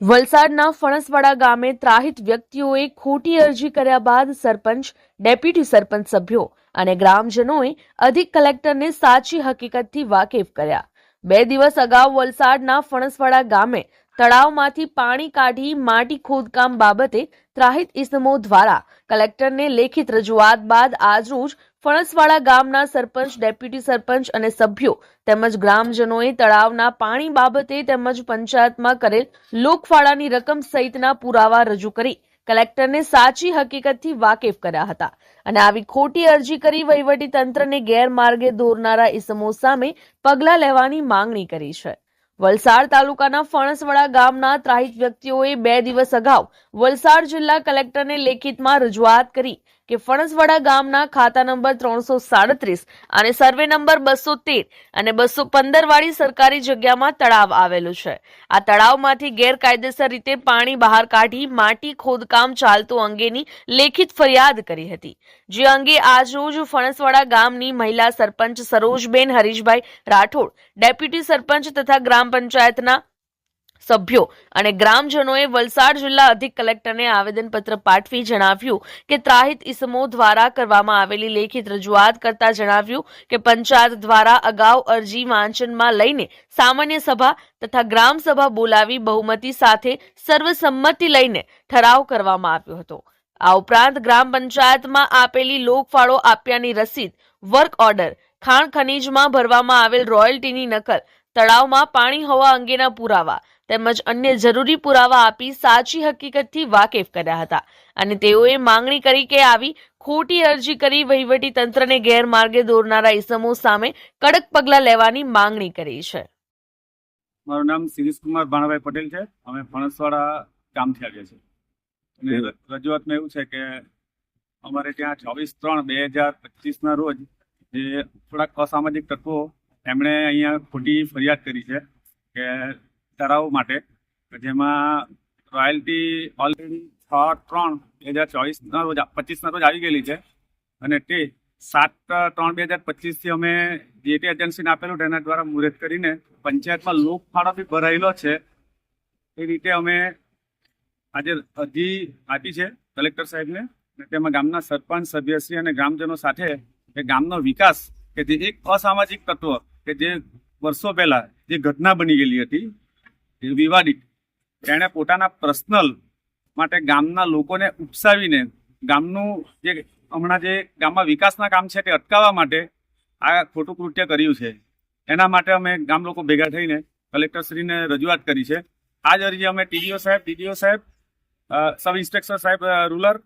વલસાડના ફણસવાડા ગામે ત્રાહિત વ્યક્તિઓએ ખોટી અરજી કર્યા બાદ સરપંચ, ડેપ્યુટી સરપંચ સભ્યો અને ગ્રામજનોએ અધિક કલેક્ટરને સાચી હકીકતથી વાકેફ કર્યા. બે દિવસ અગાઉ વલસાડના ફણસવાડા ગામે તળાવમાંથી પાણી કાઢી માટી ખોદકામ બાબતે ત્રાહિત ઇસમો દ્વારા કલેક્ટરને લેખિત રજૂઆત બાદ આજરોજ ફણસવાડા ગામના સરપંચ, ડેપ્યુટી સરપંચ અને સભ્યો તેમજ ગ્રામજનોએ તળાવના પાણી બાબતે તેમજ પંચાયતમાં કરેલ લોકફાળાની રકમ સહિતના પુરાવા રજૂ કરી કલેક્ટરને સાચી હકીકતથી વાકેફ કર્યા હતા અને આવી ખોટી અરજી કરી વહીવટી તંત્રને ગેરમાર્ગે દોરનારા ઇસમો સામે પગલાં લેવાની માંગણી કરી છે. વલસાડ તાલુકાના ફણસવાડા ગામના ત્રાહિત વ્યક્તિઓએ બે દિવસ અગાઉ વલસાડ જિલ્લા કલેક્ટરને લેખિતમાં રજૂઆત કરી કે ફણસવાડા ગામના ખાતા નંબર ત્રણસો સાડત્રીસ અને સર્વે નંબર બસો તેર અને બસો પંદર વાળી સરકારી જગ્યામાં તળાવ આવેલું છે. આ તળાવમાંથી ગેરકાયદેસર રીતે પાણી બહાર કાઢી માટી ખોદકામ ચાલતું અંગેની લેખિત ફરિયાદ કરી હતી. જે અંગે આજરોજ ફણસવાડા ગામની મહિલા સરપંચ સરોજબેન હરીશભાઈ રાઠોડ, ડેપ્યુટી સરપંચ તથા ગ્રામ પંચાયતના સભ્યો અને ગ્રામજનોએ વલસાડ જિલ્લા અધિક કલેક્ટરને આવેદનપત્ર પાઠવી જણાવ્યું કે ત્રાહિત ઇસમો દ્વારા કરવામાં આવેલી લેખિત રજૂઆત કરતા જણાવ્યું કે પંચાયત દ્વારા અગાઉ અરજી વાંચનમાં લઈને સામાન્ય સભા તથા ગ્રામસભા બોલાવી બહુમતી સાથે સર્વસંમતિ લઈને ઠરાવ કરવામાં આવ્યો હતો. આ ઉપરાંત ગ્રામ પંચાયતમાં આપેલી લોકફાળો આપ્યાની રસીદ, વર્ક ઓર્ડર, ખાણ ખનીજમાં ભરવામાં આવેલ રોયલ્ટીની નકલ, તળાવમાં પાણી હોવા અંગેના પુરાવા તેમજ અન્ય જરૂરી પુરાવા આપી સાચી હકીકતથી વાકેફ કર્યા હતા. અને તેઓએ માંગણી કરી કે આવી ખોટી અરજી કરી વહીવટી તંત્રને ગેરમાર્ગે દોરનારા ઇસમો સામે કડક પગલાં લેવાની માંગણી કરી છે. મારું નામ શિરીષકુમાર ભાણાભાઈ પટેલ છે. અમે ફણસવાડા ગામથી આવ્યા છીએ. અને રજૂઆતમાં એવું છે કે અમારે ત્યાં ચોવીસ ત્રણ બે હજાર પચીસના રોજ જે થોડાક અસામાજિક તત્વો એમણે અહીંયા ખોટી ફરિયાદ કરી છે કે તળાવ માટે જેમાં રોયલ્ટી ઓલરેડી છ ત્રણ બે હજાર ચોવીસના રોજ પચીસના રોજ આવી ગયેલી છે. અને તે સાત ત્રણ બે હજાર પચીસથી અમે જે તે એજન્સીને આપેલું તેના દ્વારા મુહૂર્ત કરીને પંચાયતમાં લોકફાળો બી ભરાયેલો છે. એ રીતે અમે આજે અરજી આપી છે કલેક્ટર સાહેબને. અને તેમાં ગામના સરપંચ, સભ્યશ્રી અને ગ્રામજનો સાથે એ ગામનો વિકાસ કે જે એક અસામાજિક તત્વ કે જે વર્ષો પહેલાં જે ઘટના બની ગયેલી હતી વિવાદિત. તેણે પોતાના પર્સનલ માટે ગામના લોકોને ઉપસાવીને ગામનું જે હમણાં જે ગામમાં વિકાસના કામ છે તે અટકાવવા માટે આ ખોટું કૃત્ય કર્યું છે. એના માટે અમે ગામ લોકો ભેગા થઈને કલેક્ટરશ્રીને રજૂઆત કરી છે. આ જ અરજી અમે ટીડીઓ સાહેબ ટીડીઓ સાહેબ સબ ઇન્સ્પેક્ટર સાહેબ રૂરલ,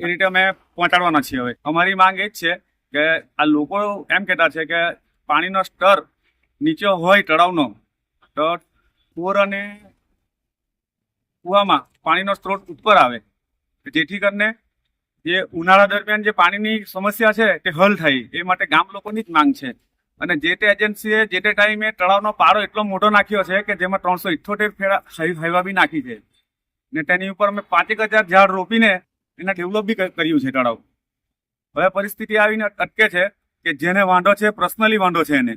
એ રીતે અમે પહોંચાડવાના છીએ હવે. અમારી માંગ એ જ છે કે આ લોકો એમ કહેતા છે કે પાણીનો સ્તર નીચે હોય તળાવનો, તો બોર અને કૂવામાં પાણીનો સ્ત્રોત ઉપર આવે. જેથી કરીને જે ઉનાળા દરમિયાન જે પાણીની સમસ્યા છે તે હલ થાય એ માટે ગામ લોકોની જ માંગ છે. અને જે તે એજન્સીએ જે તે ટાઈમે તળાવનો પારો એટલો મોટો નાખ્યો છે કે જેમાં ત્રણસો ઇઠ્ઠોતેર ફેરા હાઈવા બી નાખી છે. ને તેની ઉપર અમે પાંચેક હજાર ઝાડ રોપીને એના ડેવલપ બી કર્યું છે તળાવ. હવે પરિસ્થિતિ આવીને અટકે છે કે જેને વાંધો છે, પર્સનલી વાંધો છે એને.